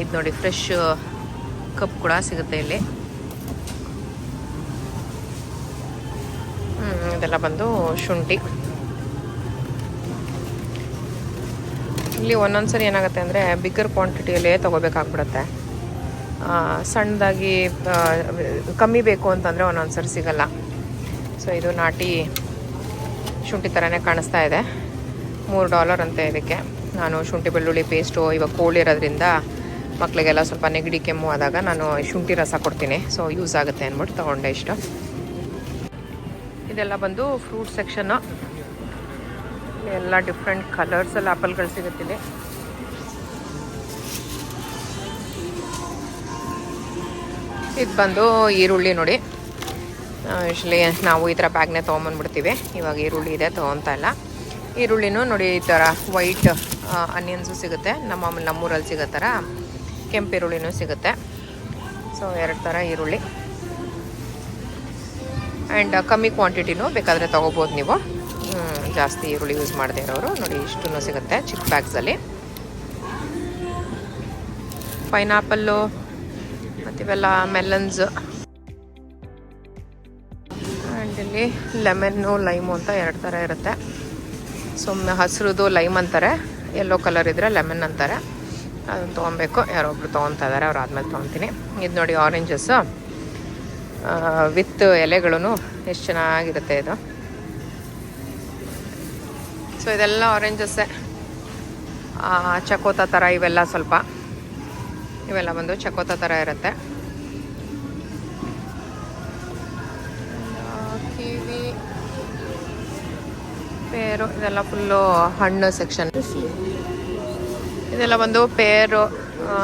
ಇದು ನೋಡಿ ಫ್ರೆಶ್ ಕಪ್ ಕೂಡ ಸಿಗುತ್ತೆ ಇಲ್ಲಿ. ಇದೆಲ್ಲ ಬಂದು ಶುಂಠಿ. ಇಲ್ಲಿ ಒಂದೊಂದ್ಸರಿ ಏನಾಗುತ್ತೆ ಅಂದರೆ ಬಿಗ್ಗರ್ ಕ್ವಾಂಟಿಟಿಯಲ್ಲೇ ತೊಗೋಬೇಕಾಗ್ಬಿಡುತ್ತೆ. ಸಣ್ಣದಾಗಿ ಕಮ್ಮಿ ಬೇಕು ಅಂತಂದರೆ ಒಂದೊಂದ್ಸರಿ ಸಿಗಲ್ಲ. ಸೊ ಇದು ನಾಟಿ ಶುಂಠಿ ಥರನೇ ಕಾಣಿಸ್ತಾ ಇದೆ. ಮೂರು ಡಾಲರ್ ಅಂತ ಇದಕ್ಕೆ. ನಾನು ಶುಂಠಿ ಬೆಳ್ಳುಳ್ಳಿ ಪೇಸ್ಟು ಇವಾಗ ಕೋಲ್ಡ್ ಇರೋದ್ರಿಂದ ಮಕ್ಕಳಿಗೆಲ್ಲ ಸ್ವಲ್ಪ ನೆಗಡಿ ಕೆಮ್ಮು ಆದಾಗ ನಾನು ಶುಂಠಿ ರಸ ಕೊಡ್ತೀನಿ. ಸೊ ಯೂಸ್ ಆಗುತ್ತೆ ಅಂದ್ಬಿಟ್ಟು ತೊಗೊಂಡೆ ಇಷ್ಟು. ಇದೆಲ್ಲ ಬಂದು ಫ್ರೂಟ್ ಸೆಕ್ಷನ್ನು ಎಲ್ಲ ಡಿಫ್ರೆಂಟ್ ಕಲರ್ಸಲ್ಲಿ ಆ್ಯಪಲ್ಗಳು ಸಿಗುತ್ತಿದೆ ಇದು ಬಂದು ಈರುಳ್ಳಿ ನೋಡಿ. ಯೂಶ್ವಲಿ ನಾವು ಈ ಥರ ಬ್ಯಾಗ್ನೇ ತೊಗೊಂಬಂದ್ಬಿಡ್ತೀವಿ. ಇವಾಗ ಈರುಳ್ಳಿ ಇದೆ, ತೊಗೊತಾ ಇಲ್ಲ. ಈರುಳ್ಳಿನೂ ನೋಡಿ ಈ ಥರ ವೈಟ್ ಅನಿಯನ್ಸು ಸಿಗುತ್ತೆ. ನಮ್ಮ ನಮ್ಮೂರಲ್ಲಿ ಸಿಗೋ ಥರ ಕೆಂಪು ಈರುಳ್ಳಿನೂ ಸಿಗುತ್ತೆ. ಸೊ ಎರಡು ಥರ ಈರುಳ್ಳಿ. ಆ್ಯಂಡ್ ಕಮ್ಮಿ ಕ್ವಾಂಟಿಟಿನೂ ಬೇಕಾದರೆ ತೊಗೋಬೋದು ನೀವು. ಜಾಸ್ತಿ ಈರುಳ್ಳಿ ಯೂಸ್ ಮಾಡದೇ ಇರೋರು ನೋಡಿ ಇಷ್ಟೂ ಸಿಗುತ್ತೆ ಚಿಕ್ಕ ಬ್ಯಾಗ್ಸಲ್ಲಿ ಪೈನಾಪಲ್ಲು ಮತ್ತು ಇವೆಲ್ಲ ಮೆಲನ್ಸ್ ಆ್ಯಂಡ್ ಇಲ್ಲಿ ಲೆಮನ್ನು ಲೈಮು ಅಂತ ಎರಡು ಥರ ಇರುತ್ತೆ. ಸುಮ್ಮನೆ ಹಸಿರುದು ಲೈಮ್ ಅಂತಾರೆ. ಎಲ್ಲೋ ಕಲರ್ ಇದ್ದರೆ ಲೆಮನ್ ಅಂತಾರೆ. ಅದನ್ನು ತೊಗೊಬೇಕು. ಯಾರೊಬ್ರು ತೊಗೊತಾ ಇದ್ದಾರೆ ಅವ್ರು ಆದ್ಮೇಲೆ ತೊಗೊತೀನಿ. ಇದು ನೋಡಿ ಆರೆಂಜಸ್ಸು ವಿತ್ ಎಲೆಗಳೂ ಎಷ್ಟು ಚೆನ್ನಾಗಿರುತ್ತೆ ಇದು. ಸೊ ಇದೆಲ್ಲ ಆರೆಂಜಸ್ಸೇ ಚಕೋತ ಥರ ಇವೆಲ್ಲ ಸ್ವಲ್ಪ. ಇವೆಲ್ಲ ಬಂದು ಚಕೋತ ಥರ ಇರುತ್ತೆ. ಪೇರು, ಇದೆಲ್ಲ ಫುಲ್ಲು ಹಣ್ಣು ಸೆಕ್ಷನ್ ಇದೆಲ್ಲ ಬಂದು ಪೇರು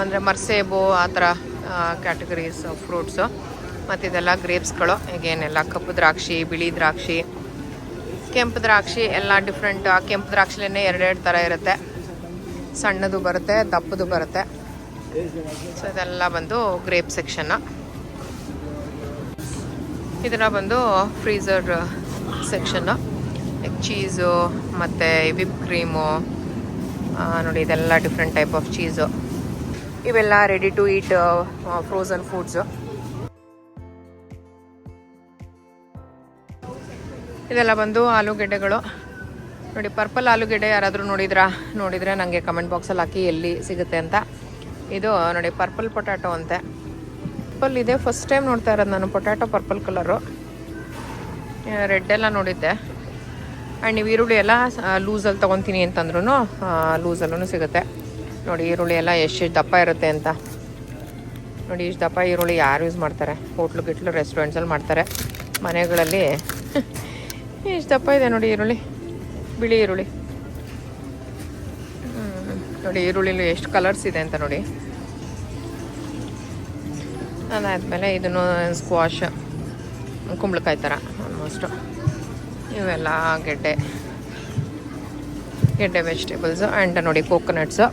ಅಂದರೆ ಮರ್ಸೇಬು, ಆ ಥರ ಕ್ಯಾಟಗರೀಸ್ ಫ್ರೂಟ್ಸು ಮತ್ತು ಇದೆಲ್ಲ ಗ್ರೇಪ್ಸ್ಗಳು ಈಗೇನೆಲ್ಲ ಕಪ್ಪು ದ್ರಾಕ್ಷಿ, ಬಿಳಿ ದ್ರಾಕ್ಷಿ, ಕೆಂಪು ದ್ರಾಕ್ಷಿ, ಎಲ್ಲ ಡಿಫ್ರೆಂಟ್ ಆ ಕೆಂಪು ದ್ರಾಕ್ಷಿಲೇ ಎರಡೆರಡು ಥರ ಇರುತ್ತೆ. ಸಣ್ಣದು ಬರುತ್ತೆ, ದಪ್ಪದು ಬರುತ್ತೆ. ಸೊ ಇದೆಲ್ಲ ಬಂದು ಗ್ರೇಪ್ ಸೆಕ್ಷನ್ನು ಇದೆಲ್ಲ ಬಂದು ಫ್ರೀಸರ್ ಸೆಕ್ಷನ್ ಚೀಸು ಮತ್ತು ವಿಪ್ ಕ್ರೀಮು ನೋಡಿ ಇದೆಲ್ಲ ಡಿಫ್ರೆಂಟ್ ಟೈಪ್ ಆಫ್ ಚೀಸು ಇವೆಲ್ಲ ready to eat frozen foods ಇದೆಲ್ಲ ಬಂದು ಆಲೂಗೆಡ್ಡೆಗಳು. ನೋಡಿ ಪರ್ಪಲ್ ಆಲೂಗೆಡ್ಡೆ ಯಾರಾದರೂ ನೋಡಿದ್ರಾ? ನೋಡಿದರೆ ನನಗೆ ಕಮೆಂಟ್ ಬಾಕ್ಸಲ್ಲಿ ಹಾಕಿ ಎಲ್ಲಿ ಸಿಗುತ್ತೆ ಅಂತ. ಇದು, ನೋಡಿ ಪರ್ಪಲ್ ಪೊಟ್ಯಾಟೊ ಅಂತೆ. ಪರ್ಪಲ್ ಇದೆ ಫಸ್ಟ್ ಟೈಮ್ ನೋಡ್ತಾ ಇರೋದು ನಾನು ಪೊಟ್ಯಾಟೊ ಪರ್ಪಲ್ ಕಲರು ರೆಡ್ ಎಲ್ಲ ನೋಡಿದ್ದೆ. ಆ್ಯಂಡ್ ನೀವು ಈರುಳ್ಳಿ ಎಲ್ಲ ಲೂಸಲ್ಲಿ ತೊಗೊತೀನಿ ಅಂತಂದ್ರೂ ಲೂಸಲ್ಲೂ ಸಿಗುತ್ತೆ. ನೋಡಿ, ಈರುಳ್ಳಿ ಎಲ್ಲ ಎಷ್ಟು ದಪ್ಪ ಇರುತ್ತೆ ಅಂತ. ನೋಡಿ, ಇಷ್ಟು ದಪ್ಪ ಈರುಳ್ಳಿ ಯಾರು ಯೂಸ್ ಮಾಡ್ತಾರೆ? ಹೋಟ್ಲು ಗಿಟ್ಲು ರೆಸ್ಟೋರೆಂಟ್ಸಲ್ಲಿ ಮಾಡ್ತಾರೆ. ಮನೆಗಳಲ್ಲಿ ಇಷ್ಟು ದಪ್ಪ ಇದೆ ನೋಡಿ ಈರುಳ್ಳಿ. ಬಿಳಿ ಈರುಳ್ಳಿ. ನೋಡಿ, ಈರುಳ್ಳಿಲಿ ಎಷ್ಟು ಕಲರ್ಸ್ ಇದೆ ಅಂತ ನೋಡಿ. ಅದಾದಮೇಲೆ ಇದನ್ನು ಸ್ಕ್ವಾಶ್ ಕುಂಬಳಕಾಯಿ ಥರ ಆಲ್ಮೋಸ್ಟು ಇವೆಲ್ಲ ಗೆಡ್ಡೆ. ಗೆಡ್ಡೆ ವೆಜಿಟೇಬಲ್ಸು ಆ್ಯಂಡ್ ನೋಡಿ ಕೋಕೋನಟ್ಸು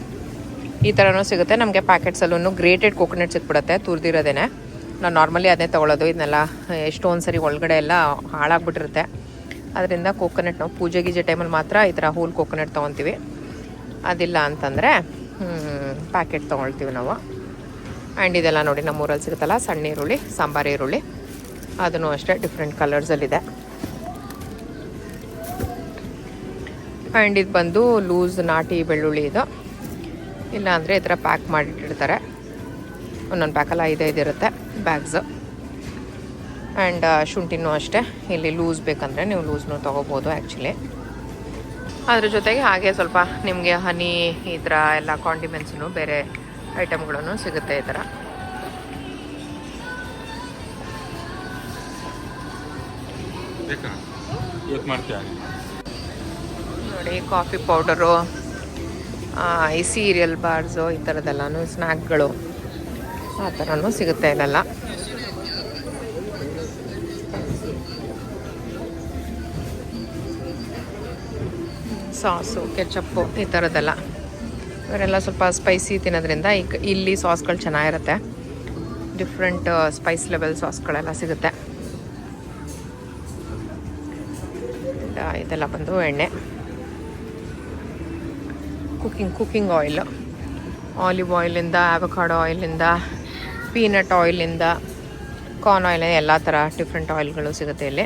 ಈ ಥರನೂ ಸಿಗುತ್ತೆ. ನಮಗೆ ಪ್ಯಾಕೆಟ್ಸಲ್ಲೂ ಗ್ರೇಟೆಡ್ ಕೋಕೋನಟ್ ಸಿಕ್ಬಿಡುತ್ತೆ. ತುರಿದಿರೋದೇನೆ. ನಾವು ನಾರ್ಮಲಿ ಅದೇ ತೊಗೊಳೋದು. ಇದನ್ನೆಲ್ಲ ಎಷ್ಟೊಂದು ಸರಿ ಒಳಗಡೆ ಎಲ್ಲ ಹಾಳಾಗ್ಬಿಟ್ಟಿರುತ್ತೆ. ಅದರಿಂದ ಕೋಕೋನಟ್ ನಾವು ಪೂಜೆ ಗೀಜೆ ಟೈಮಲ್ಲಿ ಮಾತ್ರ ಈ ಥರ ಹೋಲ್ ಕೋಕೋನಟ್ ತೊಗೊತೀವಿ. ಅದಿಲ್ಲ ಅಂತಂದರೆ ಪ್ಯಾಕೆಟ್ ತೊಗೊಳ್ತೀವಿ ನಾವು. ಆ್ಯಂಡ್ ಇದೆಲ್ಲ ನೋಡಿ ನಮ್ಮೂರಲ್ಲಿ ಸಿಗುತ್ತಲ್ಲ, ಸಣ್ಣ ಈರುಳ್ಳಿ, ಸಾಂಬಾರು ಈರುಳ್ಳಿ. ಅದನ್ನು ಅಷ್ಟೇ ಡಿಫ್ರೆಂಟ್ ಕಲರ್ಸಲ್ಲಿದೆ ಆ್ಯಂಡ್ ಇದು ಬಂದು ಲೂಸ್ ನಾಟಿ ಬೆಳ್ಳುಳ್ಳಿ ಇದು. ಇಲ್ಲ ಅಂದರೆ ಈ ಥರ ಪ್ಯಾಕ್ ಮಾಡಿಟ್ಟಿರ್ತಾರೆ. ಒಂದೊಂದು ಪ್ಯಾಕಲ್ಲ ಇದೆ ಇದಿರುತ್ತೆ ಬ್ಯಾಗ್ಸು ಆ್ಯಂಡ್ ಶುಂಠಿನೂ ಅಷ್ಟೇ. ಇಲ್ಲಿ ಲೂಸ್ ಬೇಕಂದರೆ ನೀವು ಲೂಸ್ನೂ ತೊಗೋಬೋದು ಆ್ಯಕ್ಚುಲಿ ಅದ್ರ ಜೊತೆಗೆ ಹಾಗೆ ಸ್ವಲ್ಪ ನಿಮಗೆ ಹನಿ, ಈ ಥರ ಎಲ್ಲ ಕಾಂಡಿಮೆಂಟ್ಸ್ನು ಬೇರೆ ಐಟಮ್ಗಳನ್ನು ಸಿಗುತ್ತೆ ಈ ಥರ. ಮಾಡ್ತೀಯ? ನೋಡಿ, ಕಾಫಿ ಪೌಡರು ಈ ಸೀರಿಯಲ್ ಬಾರ್ಸು, ಈ ಥರದ್ದೆಲ್ಲನೂ ಸ್ನ್ಯಾಕ್ಗಳು. ಆ ಥರನೂ ಸಿಗುತ್ತೆ ಇಲ್ಲೆಲ್ಲ. ಸಾಸು, ಕೆಚಪ್ಪು, ಈ ಥರದ್ದೆಲ್ಲ ಇವರೆಲ್ಲ ಸ್ವಲ್ಪ ಸ್ಪೈಸಿ ತಿನ್ನೋದ್ರಿಂದ ಈಗ ಇಲ್ಲಿ ಸಾಸ್ಗಳು ಚೆನ್ನಾಗಿರುತ್ತೆ. ಡಿಫ್ರೆಂಟ್ ಸ್ಪೈಸ್ ಲೆವೆಲ್ ಸಾಸ್ಗಳೆಲ್ಲ ಸಿಗುತ್ತೆ. ಇದೆಲ್ಲ ಬಂದು ಎಣ್ಣೆ. ಕುಕ್ಕಿಂಗ್ ಕುಕ್ಕಿಂಗ್ ಆಯಿಲ್ ಆಲಿವ್ ಆಯಿಲಿಂದ ಆವಕಾಡೋ ಆಯಿಲಿಂದ ಪೀನಟ್ ಆಯಿಲಿಂದ ಕಾರ್ನ್ ಆಯಿಲ್ ಎಲ್ಲ ಥರ ಡಿಫ್ರೆಂಟ್ ಆಯಿಲ್ಗಳು ಸಿಗುತ್ತೆ ಇಲ್ಲಿ.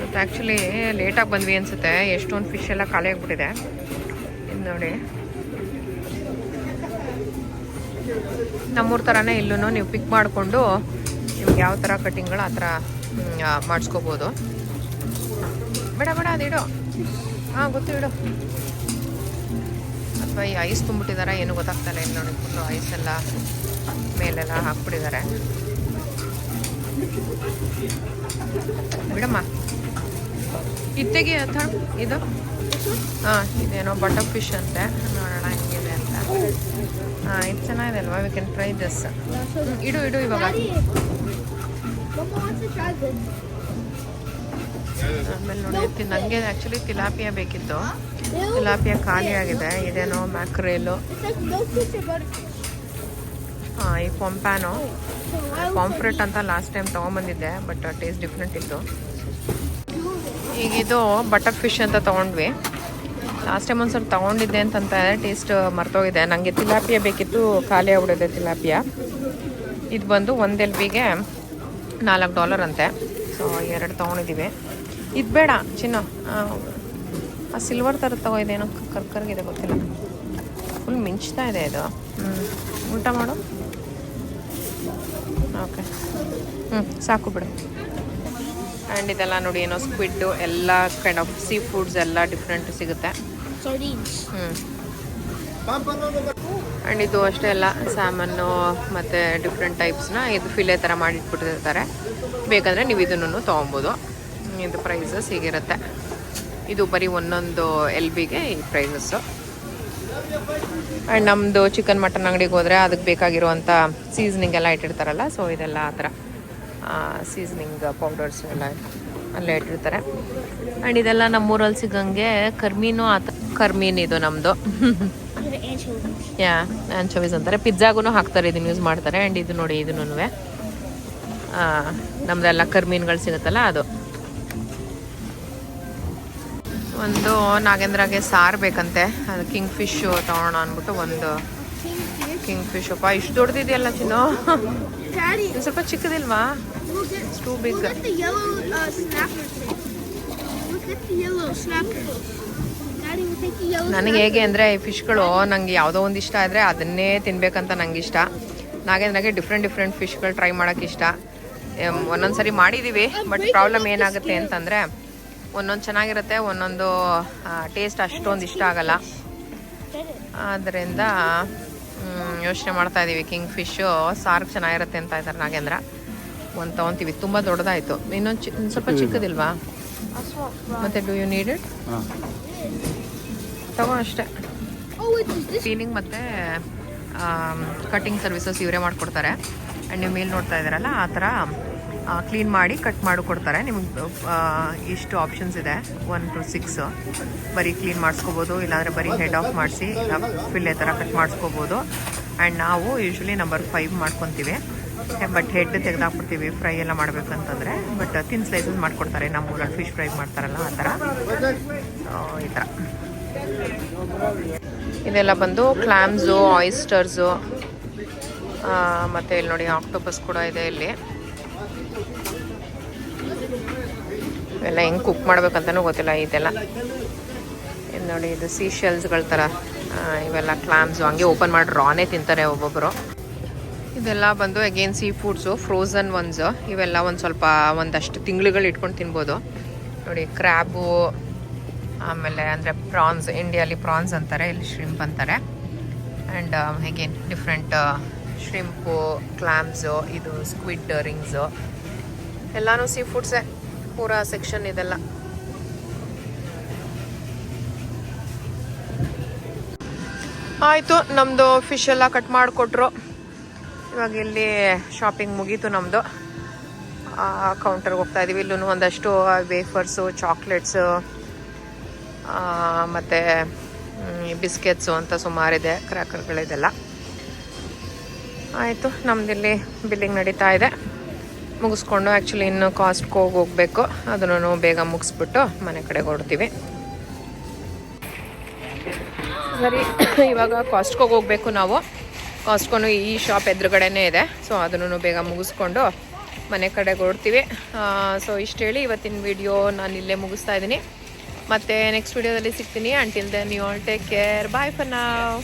ಮತ್ತು ಆ್ಯಕ್ಚುಲಿ ಲೇಟಾಗಿ ಬಂದ್ವಿ ಅನಿಸುತ್ತೆ. ಎಷ್ಟೊಂದು ಫಿಶ್ ಎಲ್ಲ ಖಾಲಿ ಆಗಿಬಿಟ್ಟಿದೆ. ಇದು ನೋಡಿ. ನಮ್ಮೂರ ಥರನೇ ಇಲ್ಲೂ ನೀವು ಪಿಕ್ ಮಾಡಿಕೊಂಡು ನಿಮ್ಗೆ ಯಾವ ಥರ ಕಟ್ಟಿಂಗ್ಗಳು ಆ ಥರ ಮಾಡಿಸ್ಕೋಬೋದು. ಬೇಡ ಬೇಡ ಅದಿಡು ಹಾಂ ಗೊತ್ತು ಇಡು ಅಥವಾ ಈ ಐಸ್ ತುಂಬಿಟ್ಟಿದಾರ ಏನು ಗೊತ್ತಾಗ್ತಾಯಿಲ್ಲ ಇಲ್ಲ. ನೋಡಿ ಫುಲ್ಲು ಐಸ್ ಎಲ್ಲ ಮೇಲೆಲ್ಲ ಹಾಕ್ಬಿಟ್ಟಿದ್ದಾರೆ ಬಿಡಮ್ಮ. ಇತ್ತೆಗೆ ಅಥ ಇದು? ಹಾಂ, ಇದೇನೋ ಬಟರ್ ಫಿಶ್ ಅಂತೆ. ನೋಡೋಣ ಹೆಂಗಿದೆ ಅಂತ. ಹಾಂ, ಇದು ಚೆನ್ನಾಗಿದೆ ಅಲ್ವಾ ವಿ ಕ್ಯಾನ್ ಟ್ರೈ ದಿಸ್ ಇಡು ಇಡು ಇವಾಗ. ಆಮೇಲೆ ನೋಡಿ ನನಗೆ ಆ್ಯಕ್ಚುಲಿ ತಿಲಾಪಿಯ ಬೇಕಿತ್ತು. ತಿಲಾಪಿಯ ಖಾಲಿ ಆಗಿದೆ. ಇದೇನೋ ಮ್ಯಾಕ್ರೇಲು. ಹಾಂ, ಈ ಪೊಂಪ್ಯಾನೋ. ಪಾಂಪ್ರೆಟ್ ಅಂತ ಲಾಸ್ಟ್ ಟೈಮ್ ತೊಗೊಂಬಂದಿದ್ದೆ ಬಟ್ ಟೇಸ್ಟ್ ಡಿಫ್ರೆಂಟ್ ಇತ್ತು. ಈಗ ಇದು ಬಟರ್ ಫಿಶ್ ಅಂತ ತೊಗೊಂಡ್ವಿ. ಲಾಸ್ಟ್ ಟೈಮ್ ಒಂದ್ಸಲ ತೊಗೊಂಡಿದ್ದೆ ಅಂತಂತ ಟೇಸ್ಟ್ ಮರ್ತೋಗಿದೆ. ನನಗೆ ತಿಲಾಪಿಯ ಬೇಕಿತ್ತು, ಖಾಲಿ ತಿಲಾಪಿಯ. ಇದು ಬಂದು ಒಂದು ಎಲ್ ಬಿಗೆ ನಾಲ್ಕು ಡಾಲರ್ ಅಂತೆ. ಸೊ ಎರಡು ತೊಗೊಂಡಿದ್ದೀವಿ. ಇದು ಬೇಡ ಚಿನ್ನ. ಆ, ಸಿಲ್ವರ್ ಥರ ತಗೋ ಇದೇನೋ ಕರ್ಕರ್ಗಿದೆ ಗೊತ್ತಿಲ್ಲ. ಫುಲ್ ಮಿಂಚ್ತಾ ಇದೆ ಇದು. ಹ್ಞೂ ಊಟ ಮಾಡು. ಓಕೆ ಹ್ಞೂ ಸಾಕು ಬಿಡು. ಆ್ಯಂಡ್ ಇದೆಲ್ಲ ನೋಡಿ ಏನೋ ಸ್ಕ್ವಿಡ್ಡು ಎಲ್ಲ ಕೈಂಡ್ ಆಫ್ ಸೀ ಫುಡ್ಸ್ ಎಲ್ಲ ಡಿಫ್ರೆಂಟ್ ಸಿಗುತ್ತೆ. ಹ್ಞೂ ಆ್ಯಂಡ್ ಇದು ಅಷ್ಟೇ ಎಲ್ಲ ಸ್ಯಾಮನ್ನು ಮತ್ತು ಡಿಫ್ರೆಂಟ್ ಟೈಪ್ಸ್ನ ಇದು ಫಿಲೆ ಥರ ಮಾಡಿಟ್ಬಿಟ್ಟಿರ್ತಾರೆ. ಬೇಕಂದರೆ ನೀವು ಇದನ್ನು ತೊಗೊಬೋದು. ಇದು ಪ್ರೈಸಸ್ ಹೀಗಿರುತ್ತೆ. ಇದು ಬರೀ ಒಂದೊಂದು ಎಲ್ ಬಿಗೆ ಈ ಪ್ರೈಸಸ್ಸು ಆ್ಯಂಡ್ ನಮ್ಮದು ಚಿಕನ್ ಮಟನ್ ಅಂಗಡಿಗೆ ಹೋದರೆ ಅದಕ್ಕೆ ಬೇಕಾಗಿರುವಂಥ ಸೀಸ್ನಿಂಗ್ ಎಲ್ಲ ಇಟ್ಟಿರ್ತಾರಲ್ಲ ಸೊ ಇದೆಲ್ಲ ಆ ಥರ ಸೀಸ್ನಿಂಗ್ ಪೌಡರ್ಸ್ ಎಲ್ಲ ಅಲ್ಲೇ ಇಟ್ಟಿರ್ತಾರೆ. ಆ್ಯಂಡ್ ಇದೆಲ್ಲ ನಮ್ಮೂರಲ್ಲಿ ಸಿಗಂಗೆ ಕರ್ಮೀನು ಆ ಥರ ಕರ್ಮೀನ್ ಇದು ನಮ್ಮದು ಯಾ ಆ್ಯಂಚೋವೀಸ್ ಅಂತಾರೆ. ಪಿಜ್ಜಾಗೂ ಹಾಕ್ತಾರೆ, ಇದನ್ನು ಯೂಸ್ ಮಾಡ್ತಾರೆ. ಆ್ಯಂಡ್ ಇದು ನೋಡಿ ಇದನ್ನು ನಮ್ದೆಲ್ಲ ಕರ್ಮೀನ್ಗಳು ಸಿಗುತ್ತಲ್ಲ ಅದು. ಒಂದು ನಾಗೇಂದ್ರಗೆ ಸಾರು ಬೇಕಂತೆ ಅದು ಕಿಂಗ್ ಫಿಶ್ ತಗೋಣ ಅಂದ್ಬಿಟ್ಟು ಒಂದು ಕಿಂಗ್ ಫಿಶ್ ಅಪ್ಪ. ಇಷ್ಟು ದೊಡ್ಡದಿದೆಯಲ್ಲ ಚಿನ್ನು? ಸ್ವಲ್ಪ ಚಿಕ್ಕದಿಲ್ವಾ? Two big uh. ನನಗೆ ಹೇಗೆ ಅಂದರೆ ಈ ಫಿಶ್ಗಳು ನನಗೆ ಯಾವುದೋ ಒಂದು ಇಷ್ಟ ಆದರೆ ಅದನ್ನೇ ತಿನ್ಬೇಕಂತ ನಂಗೆ ಇಷ್ಟ. ನಾಗೇಂದ್ರಗೆ ಡಿಫ್ರೆಂಟ್ ಡಿಫ್ರೆಂಟ್ ಫಿಶ್ಗಳು ಟ್ರೈ ಮಾಡೋಕ್ಕೆ ಇಷ್ಟ. ಒಂದೊಂದ್ ಸರಿ ಮಾಡಿದ್ದೀವಿ ಬಟ್ ಪ್ರಾಬ್ಲಮ್ ಏನಾಗುತ್ತೆ ಅಂತಂದರೆ ಒಂದೊಂದು ಚೆನ್ನಾಗಿರುತ್ತೆ ಒಂದೊಂದು ಟೇಸ್ಟ್ ಅಷ್ಟೊಂದು ಇಷ್ಟ ಆಗಲ್ಲ. ಆದ್ದರಿಂದ ಯೋಚನೆ ಮಾಡ್ತಾ ಇದ್ದೀವಿ ಕಿಂಗ್ ಫಿಶ್ಶು ಸಾರು ಚೆನ್ನಾಗಿರುತ್ತೆ ಅಂತ ಇದ್ದಾರೆ ನಾಗೇಂದ್ರ. ಒಂದು ತೊಗೊತೀವಿ. ತುಂಬ ದೊಡ್ಡದಾಯಿತು. ಇನ್ನೊಂದು ಚಿ ಸ್ವಲ್ಪ ಚಿಕ್ಕದಿಲ್ವಾ? ಮತ್ತೆ ಡೂ ಯು ನೀಡ್ ಇಟ್ ತಗೋ ಅಷ್ಟೇ? ಕ್ಲೀನಿಂಗ್ ಮತ್ತು ಕಟ್ಟಿಂಗ್ ಸರ್ವಿಸಸ್ ಇವರೇ ಮಾಡಿಕೊಡ್ತಾರೆ. ಆ್ಯಂಡ್ ನೀವು ಮೇಲ್ ನೋಡ್ತಾ ಇದ್ದೀರಲ್ಲ ಆ ಥರ ಕ್ಲೀನ್ ಮಾಡಿ ಕಟ್ ಮಾಡಿಕೊಡ್ತಾರೆ ನಿಮಗೆ ಇಷ್ಟು ಆಪ್ಷನ್ಸ್ ಇದೆ. ಒನ್ ಟು ಸಿಕ್ಸ್ ಬರೀ ಕ್ಲೀನ್ ಮಾಡಿಸ್ಕೋಬೋದು, ಇಲ್ಲಾಂದರೆ ಬರೀ ಹೆಡ್ ಆಫ್ ಮಾಡಿಸಿ ಫಿಲ್ಲೆ ಥರ ಕಟ್ ಮಾಡಿಸ್ಕೋಬೋದು. ಆ್ಯಂಡ್ ನಾವು ಯೂಶ್ವಲಿ ನಂಬರ್ ಫೈವ್ ಮಾಡ್ಕೊತೀವಿ. ಬಟ್ ಹೆಡ್ ತೆಗೆದಾಕ್ಬಿಡ್ತೀವಿ ಫ್ರೈ ಎಲ್ಲ ಮಾಡಬೇಕಂತಂದರೆ. ಬಟ್ ತಿನ್ ಸ್ಲೈಸಸ್ ಮಾಡಿಕೊಡ್ತಾರೆ, ನಮ್ಮ ಊರಲ್ಲಿ ಫಿಶ್ ಫ್ರೈ ಮಾಡ್ತಾರಲ್ಲ, ಆ ಥರ ಈ ಥರ ಇದೆಲ್ಲ ಬಂದು ಕ್ಲಾಮ್ಸು ಆಯಿಸ್ಟರ್ಸು ಮತ್ತು ಇಲ್ಲಿ ನೋಡಿ ಆಕ್ಟೋಪಸ್ ಕೂಡ ಇದೆ ಇಲ್ಲಿ. ಇವೆಲ್ಲ ಹೆಂಗೆ ಕುಕ್ ಮಾಡ್ಬೇಕಂತನೂ ಗೊತ್ತಿಲ್ಲ ಇದೆಲ್ಲ. ಇದು ನೋಡಿ, ಇದು ಸೀ ಶೆಲ್ಸ್ಗಳ ಥರ ಇವೆಲ್ಲ ಕ್ಲಾಮ್ಸ್ ಹಂಗೆ ಓಪನ್ ಮಾಡಿ ರಾನೇ ತಿಂತಾರೆ ಒಬ್ಬೊಬ್ಬರು ಇದೆಲ್ಲ ಬಂದು again sea foods frozen ones ಇವೆಲ್ಲ ಒಂದು ಸ್ವಲ್ಪ ಒಂದಷ್ಟು ತಿಂಗಳುಗಳು ಇಟ್ಕೊಂಡು ತಿನ್ಬೋದು. ನೋಡಿ ಕ್ರ್ಯಾಬು ಆಮೇಲೆ ಅಂದರೆ ಪ್ರಾನ್ಸ್ ಇಂಡಿಯಲ್ಲಿ ಪ್ರಾನ್ಸ್ ಅಂತಾರೆ, ಇಲ್ಲಿ ಶ್ರಿಂಪ್ ಅಂತಾರೆ. And again different shrimp clams ಇದು ಸ್ಕ್ವಿಡ್ ರಿಂಗ್ಸು ಎಲ್ಲನೂ ಸೀ ಫುಡ್ಸೇ ಪೂರಾ ಸೆಕ್ಷನ್ ಇದೆಲ್ಲ. ಆಯಿತು ನಮ್ಮದು ಫಿಶ್ ಎಲ್ಲ ಕಟ್ ಮಾಡಿಕೊಟ್ರು. ಇವಾಗ ಇಲ್ಲಿ ಶಾಪಿಂಗ್ ಮುಗೀತು ನಮ್ಮದು ಕೌಂಟರ್ಗೆ ಹೋಗ್ತಾ ಇದೀವಿ. ಇಲ್ಲೂ ಒಂದಷ್ಟು ವೇಫರ್ಸು ಚಾಕ್ಲೇಟ್ಸು ಮತ್ತು ಬಿಸ್ಕೆಟ್ಸು ಅಂತ ಸುಮಾರಿದೆ ಕ್ರ್ಯಾಕರ್ಗಳಿದೆಲ್ಲ ಆಯಿತು, ನಮ್ದಿಲ್ಲಿ ಬಿಲ್ಲಿಂಗ್ ನಡೀತಾ ಇದೆ. ಮುಗಿಸ್ಕೊಂಡು ಆ್ಯಕ್ಚುಲಿ ಇನ್ನು ಕಾಸ್ಟ್ಗೆ ಹೋಗಿ ಹೋಗಬೇಕು. ಅದನ್ನು ಬೇಗ ಮುಗಿಸ್ಬಿಟ್ಟು ಮನೆ ಕಡೆಗೆ ಹೊರಡ್ತೀವಿ. ಸರಿ, ಇವಾಗ ಕಾಸ್ಟ್ಗೆ ಹೋಗಬೇಕು ನಾವು. ಕಾಸ್ಟ್ಕೊನು ಈ ಶಾಪ್ ಎದುರುಗಡೆನೇ ಇದೆ. ಸೊ ಅದನ್ನು ಬೇಗ ಮುಗಿಸ್ಕೊಂಡು ಮನೆ ಕಡೆಗೆ ಹೊರಡ್ತೀವಿ. ಸೊ ಇಷ್ಟು ಹೇಳಿ ಇವತ್ತಿನ ವಿಡಿಯೋ ನಾನು ಇಲ್ಲೇ ಮುಗಿಸ್ತಾ ಇದ್ದೀನಿ. ಮತ್ತು ನೆಕ್ಸ್ಟ್ ವಿಡಿಯೋದಲ್ಲಿ ಸಿಗ್ತೀನಿ. Until then you all take care bye for now